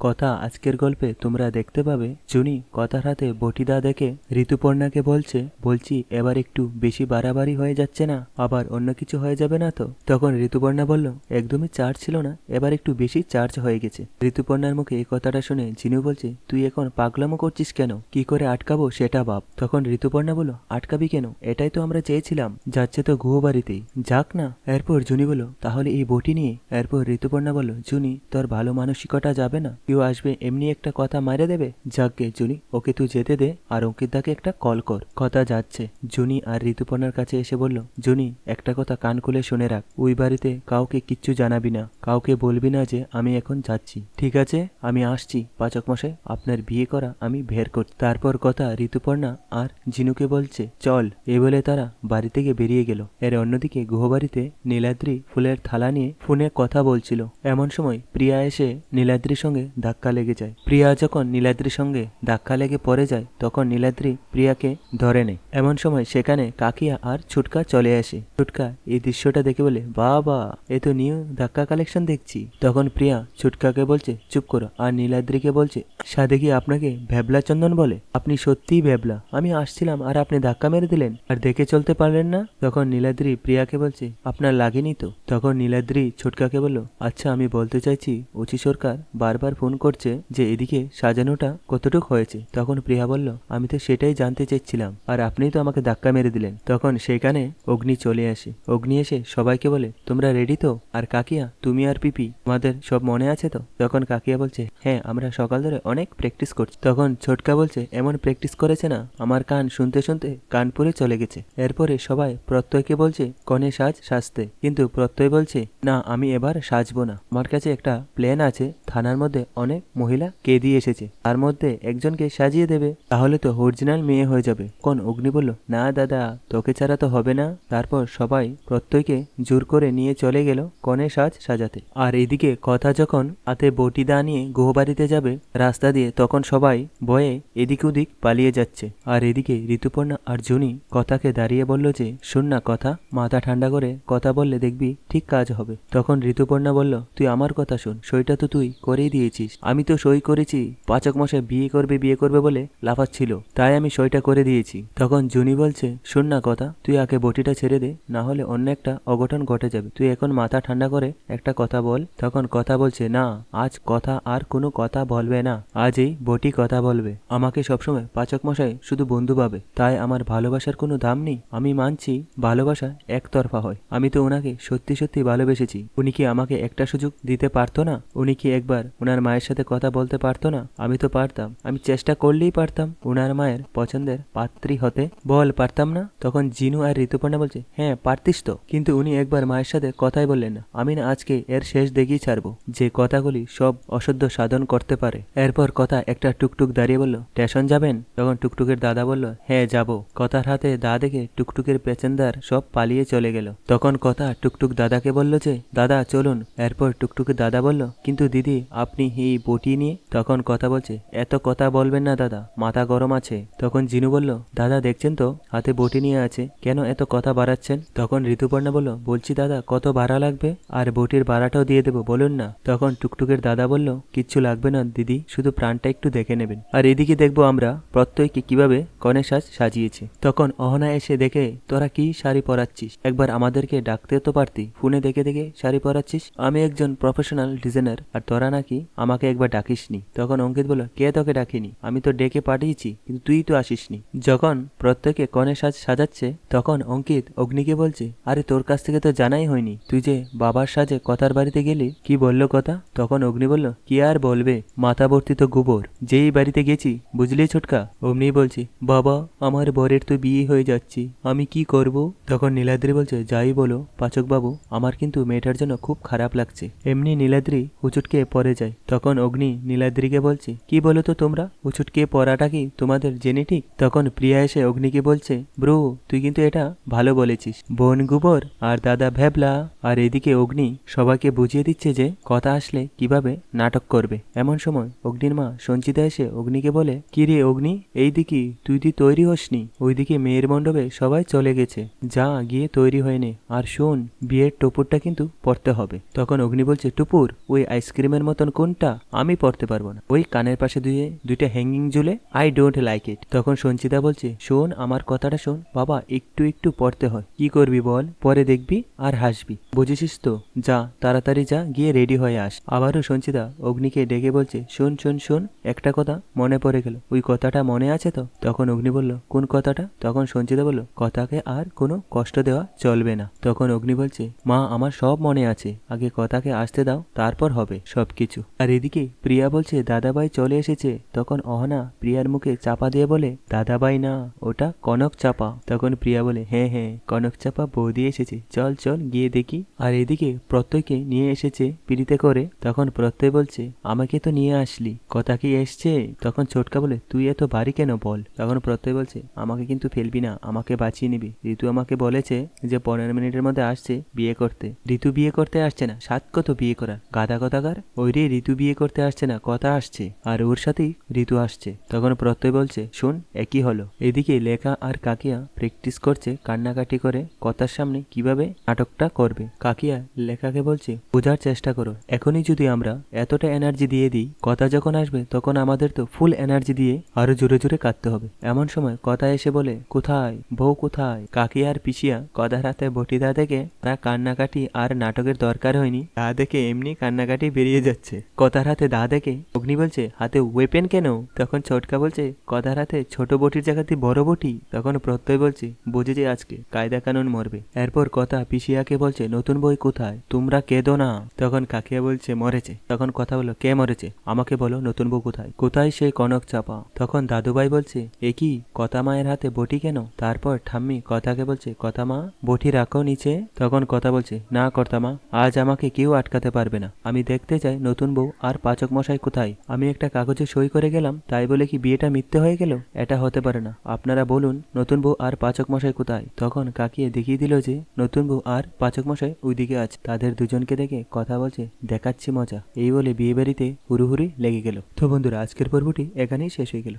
কথা আজকের গল্পে তোমরা দেখতে পাবে। জুনি কথার হাতে বটিদা দেখে ঋতুপর্ণাকে বলছে, বলছি, এবার একটু বেশি বাড়াবাড়ি হয়ে যাচ্ছে না, আবার অন্য কিছু হয়ে যাবে না তো? তখন ঋতুপর্ণা বলল, একদমই চার্জ ছিল না, এবার একটু বেশি চার্জ হয়ে গেছে। ঋতুপর্ণার মুখে এই কথাটা শুনে জিনু বলছে, তুই এখন পাগলামো করছিস কেন? কি করে আটকাবো সেটা ভাব। তখন ঋতুপর্ণা বলল, আটকাবি কেন? এটাই তো আমরা চেয়েছিলাম, যাচ্ছে তো গুহ বাড়িতেই। যাক না। এরপর জুনি বলল, তাহলে এই বটি নিয়ে। এরপর ঋতুপর্ণা বলল, জুনি, তোর ভালো মানসিকতা যাবে না। কেউ আসবে, এমনি একটা কথা মারে দেবে? যাকগে জুনি, ওকে তুই যেতে দে আর অঙ্কিতদাকে একটা কল কর। কথা যাচ্ছে। জুনি আর ঋতুপর্ণার কাছে এসে বলল, জুনি, একটা কথা কান খুলে শুনে রাখ। ওই বাড়িতে কাউকে কিচ্ছু জানাবি না। কাউকে বলবি না যে আমি এখন যাচ্ছি। ঠিক আছে, আমি আসছি। পাচক মশাই, আপনার বিয়ে করা আমি বের করছি। তারপর কথা ঋতুপর্ণা আর জিনুকে বলছে, চল। এ বলে তারা বাড়ি থেকে বেরিয়ে গেল। এর অন্যদিকে গুহবাড়িতে নীলাদ্রি ফুলের থালা নিয়ে ফোনে কথা বলছিল। এমন সময় প্রিয়া এসে নীলাদ্রির সঙ্গে ধাক্কা লেগে যায়। প্রিয়া যখন নীলাদ্রির সঙ্গে ধাক্কা লেগে পড়ে যায়, তখন নীলাদ্রি প্রিয়াকে ধরে নেয়। এমন সময় সেখানে কাকিয়া আর ছুটকা চলে আসে। ছুটকা এই দৃশ্যটা দেখে বলে, বাবা, এ তো নিউ ধাক্কা কালেকশন দেখছি। তখন প্রিয়া ছুটকাকে বলছে, চুপ করো। আর নীলাদ্রিকে বলছে, সাদে কি আপনাকে ভ্যাবলা চন্দন বলে? আপনি সত্যিই ভ্যাবলা। আমি আসছিলাম আর আপনি ধাক্কা মেরে দিলেন। আর দেখে চলতে পারলেন না? তখন নীলাদ্রি প্রিয়াকে বলছে, আপনার লাগেনি তো? তখন নীলাদ্রি ছোটকাকে বলল আচ্ছা আমি বলতে চাইছি, ওচি সরকার বারবার ফোন করছে যে এদিকে সাজানোটা কতটুক হয়েছে? তখন প্রিয়া বলল, আমি তো সেটাই জানতে চাইছিলাম আর আপনিই তো আমাকে ধাক্কা মেরে দিলেন। তখন সেখানে অগ্নি চলে আসে। অগ্নি এসে সবাইকে বলে, তোমরা রেডি তো? আর কাকিয়া তুমি আর পিপি, তোমাদের সব মনে আছে তো? তখন কাকিয়া বলছে হ্যাঁ আমরা সকাল ধরে অনেক প্র্যাকটিস করছি। তখন ছোটকা বলছে, এমন প্র্যাকটিস করেছে না? আমার কান শুনতে শুনতে কানপুরে চলে গেছে। এরপরে সবাই প্রত্যয়কে বলছে, কনে সাজ, সাজতে। কিন্তু প্রত্যয় বলছে, না, আমি এবার সাজবো না। আমার কাছে একটা প্ল্যান আছে। থানার মধ্যে অনেক মহিলা কে দিয়ে এসেছে। তার মধ্যে একজনকে সাজিয়ে দেবে, তাহলে তো অরিজিনাল মেয়ে হয়ে যাবে। কোন অগ্নি বলল, না, দাদা, তোকে ছাড়া তো হবে না। তারপর সবাই প্রত্যয়কে জোর করে নিয়ে চলে গেল, কনে সাজ, সাজাতে। আর এদিকে কথা যখন হাতে বটিদা নিয়ে গুহবাড়িতে যাবে রাস্তা দিয়ে, তখন সবাই ভয়ে এদিক ওদিক পালিয়ে যাচ্ছে। আর এদিকে ঋতুপর্ণা আর জুনি কথাকে দাঁড়িয়ে বলল যে, শোন না কথা, মাথা ঠান্ডা করে কথা বললে দেখবি ঠিক কাজ হবে। তখন ঋতুপর্ণা বলল, তুই আমার কথা শোন, সইটা তো তুই করেই দিয়েছিস। আমি তো সই করেছি, পাচক মশাই বিয়ে করবে বিয়ে করবে বলে লাফাচ্ছিল, তাই আমি সইটা করে দিয়েছি। তখন জুনি বলছে, শোন না কথা, তুই আগে বটিটা ছেড়ে দে, না হলে অন্য একটা অঘটন ঘটে যাবে। তুই এখন মাথা ঠান্ডা করে একটা কথা বল, তখন কথা বলছে, না, আজ কথা আর কোনো কথা বলবে না আজ এই বটি কথা বলবে। আমাকে সবসময় পাচক মশাই শুধু বন্ধু পাবে তাই আমার ভালোবাসার কোনো দাম নেই। আমি মানছি ভালোবাসা একতরফা হয়। আমি তো ওনাকে সত্যি সত্যি ভালোবেসেছি। উনি কি আমাকে একটা সুযোগ দিতে পারতো না? উনি কি একবার ওনার মায়ের সাথে কথা বলতে পারতো না? আমি তো পারতাম। আমি চেষ্টা করলেই পারতাম ওনার মায়ের পছন্দের পাত্রী হতে। বল, পারতাম না? তখন জিনু আর ঋতুপর্ণা বলছে হ্যাঁ পারতিস তো। কিন্তু উনি একবার মায়ের সাথে কথাই বললেন না। আমি না আজকে এর শেষ দেখেই ছাড়বো। যে কথাগুলি সব অসহ্য সাধন করতে পারে। এরপর কথা একটা টুকটুক দাঁড়িয়ে বলল স্টেশন যাবেন? তখন টুকটুকের দাদা বলল হ্যাঁ যাব। কথার হাতে দা দেখে টুকটুকের পেচেন্দার সব পালিয়ে চলে গেল। তখন কথা টুকটুক দাদাকে বলল যে, দাদা, চলুন। এরপর টুকটুকের দাদা বলল, কিন্তু দিদি, আপনি এই বটি নিয়ে? তখন কথা বলছে, এত কথা বলবেন না দাদা, মাথা গরম আছে। তখন জিনু বলল, দাদা, দেখছেন তো, হাতে বটি নিয়ে আছে, কেন এত কথা বাড়াচ্ছেন? তখন ঋতুপর্ণা বলল, বলছি দাদা, কত ভাড়া লাগবে? আর বটির ভাড়াটাও দিয়ে দেবো, বলুন না। তখন টুকটুকের দাদা বলল, কিচ্ছু লাগবে না দিদি, শুধু প্রাণটা একটু দেখে নেবেন। আর এদিকে দেখব আমরা প্রত্যয়কে কীভাবে কনে সাজ সাজিয়েছে। তখন অহনা এসে দেখে, তোরা কি শাড়ি পরাচ্ছিস? একবার আমাদেরকে ডাকতে তো পারতি। ফোনে দেখে দেখে শাড়ি পরাচ্ছিস? আমি একজন প্রফেশনাল ডিজাইনার আর তোরা নাকি আমাকে একবার ডাকিসনি। তখন অঙ্কিত বলল, কে তোকে ডাকিনি? আমি তো ডেকে পাঠিয়েছি, কিন্তু তুই তো আসিসনি। যখন প্রত্যেকে কনে সাজ সাজাচ্ছে, তখন অঙ্কিত অগ্নিকে বলছে, আরে তোর কাছ থেকে তো জানাই হয়নি। তুই যে বাবার সাজে কথার বাড়িতে গেলে কি বলল কথা? তখন অগ্নি বলল, কি আর বলবে? মাথা ভর্তি তো গোবর। যেই বাড়িতে গেছি, বুঝলি ছোটকা? অমনি বলছি, বাবা, আমার বরের তো বিয়ে হয়ে যাচ্ছি। আমি কি করব? তখন নীলাদ্রি বলছে, যাই বলো পাচক বাবু আমার কিন্তু মেয়েটার জন্য খুব খারাপ লাগছে। এমনি নীলাদ্রি হুচুটকে পরে যায়। তখন অগ্নি নীলাদ্রিকে বলছে, কি বলো তো তোমরা? হুচুটকে পড়াটা কি তোমাদের জেনেটিক তখন প্রিয়া এসে অগ্নিকে বলছে, ব্রো, তুই কিন্তু এটা ভালো বলেছিস। বোন গুবর আর দাদা ভ্যাবলা। আর এদিকে অগ্নি সবাইকে বুঝিয়ে দিচ্ছে যে কথা আসলে কীভাবে নাটক করবে। এমন সময় অগ্নির মা সঞ্চিতা এসে অগ্নিকে বলে কি রে অগ্নি, এই দিকে তুই তুই তৈরি হসনি? ওইদিকে মেয়ের মণ্ডপে সবাই চলে গেছে। যা, গিয়ে তৈরি হয়নি আর শোন, বিয়ের টুপুরটা কিন্তু পড়তে হবে। তখন অগ্নি বলছে, টুপুর, ওই আইসক্রিমের মতন কোনটা আমি পড়তে পারব না। ওই কানের পাশে দুয়ে দুইটা হ্যাঙ্গিং ঝুলে আই ডোন্ট লাইক ইট তখন সঞ্চিতা বলছে, শোন, আমার কথাটা শোন। বাবা, একটু একটু পড়তে হয়। কি করবি বল? পরে দেখবি আর হাসবি। বুঝেছিস তো? যা তাড়াতাড়ি যা, গিয়ে রেডি হয়ে আস। আবারও সঞ্চিতা অগ্নিকে ডেকে বলছে, শোন শোন শোন, একটা কথা মনে পড়ে গেল। ওই কথাটা মনে আছে তো? তখন অগ্নি বলল, কোন কথাটা? তখন সঞ্চিতা বলল, কথাকে আর কোনো কষ্ট দেওয়া চলবে না। তখন অগ্নি বলছে, মা, আমার সব মনে আছে। আগে কথাকে আসতে দাও, তারপর হবে সবকিছু। আর এদিকে প্রিয়া বলছে, দাদাভাই চলে এসেছে। তখন অহনা প্রিয়ার মুখে চাপা দিয়ে বলে, দাদাভাই না, ওটা কনক চাপা। তখন প্রিয়া বলে হ্যাঁ হ্যাঁ কনক চাপা বৌদি এসেছে। চল চল, গিয়ে দেখি। আর এদিকে প্রত্যয়কে নিয়ে এসেছে পিড়িতে করে। তখন প্রত্যয় বলছে, আমাকে তো নিয়ে আসলি। কথা কি এসছে? তখন ছোটকা বলে, তুই এত বাড়ি কেন বল? তখন প্রত্যয় বলছে, আমাকে কিন্তু ফেলবি না, আমাকে বাঁচিয়ে নিবি। ঋতু আমাকে বলেছে যে, পনেরো মিনিটের মধ্যে আসছে বিয়ে করতে। ঋতু বিয়ে করতে আসছে না, সাত কত বিয়ে করার? গাদা কথাকার? ওই রে, ঋতু বিয়ে করতে আসছে না, কথা আসছে। আর ওর সাথেই ঋতু আসছে। তখন প্রত্যয় বলছে, শোন, একই হলো। এদিকে লেখা আর কাকিয়া প্র্যাকটিস করছে কান্নাকাটি করে, কথার সামনে কীভাবে নাটকটা করবে। কাকিয়া লেখাকে বলছে বোঝার চেষ্টা করো। এখনই যদি আমরা এতটা এনার্জি দিয়ে দিই, কথা যখন আসবে, তখন আমাদের তো ফুল এনার্জি দিয়ে আরও জোরে জোরে কাঁদতে হবে। এমন সময় কথা এসে বলে, কোথায়? বউ কোথায়? কাকি আর পিছিয়া কথা রাতে বটিদা দেখে তারা কান্নাকাটি আর নাটকের দরকার হয়নি। দা দেখে এমনি কান্নাকাটি বেরিয়ে যাচ্ছে। কথার হাতে দা দেখে অগ্নি বলছে, হাতে ওয়েপেন কেন? তখন ছোটকা বলছে কথার হাতে ছোট বটির জায়গাতে বড় বটি? তখন প্রত্যয় বলছে, বুঝেছি আজকে, কায়দা কানুন মরবে। এরপর কথা পিসিয়াকে বলছে, নতুন বই কোথায়? তোমরা কেঁদো না। তখন কাকিয়া বলছে, মরেছে। তখন কথা বলো কে মরেছে? আমাকে বলো, নতুন বউ কোথায়? কোথায় সেই কনক চাপা? তখন দাদুভাই বলছে, এ কি, কথা মায়ের হাতে বটি কেন? তারপর ঠাম্মি কথাকে বলছে, কথা মা, বটি রাখো নিচে। তখন কথা বলছে, না কর্তা মা, আজ আমাকে কেউ আটকাতে পারবে না। আমি দেখতে চাই নতুন বউ আর পাচক মশাই কোথায়। আমি একটা কাগজে সই করে গেলাম, তাই বলে কি বিয়েটা মিথ্যে হয়ে গেল? এটা হতে পারে না। আপনারা বলুন, নতুন বউ আর পাচক মশাই কোথায়? তখন কাকিয়ে দেখিয়ে দিল যে, নতুন বউ আর পাচক মশাই ওইদিকে আছে। তাদের দুজনকে দেখে কথা বলছে, দেখাচ্ছি মজা। এই বলে বিয়ে বাড়িতে হুড়ুহুড়ি লেগে গেল। তো বন্ধুরা, আজকের পর্বটি এখানেই শেষ হয়ে গেল।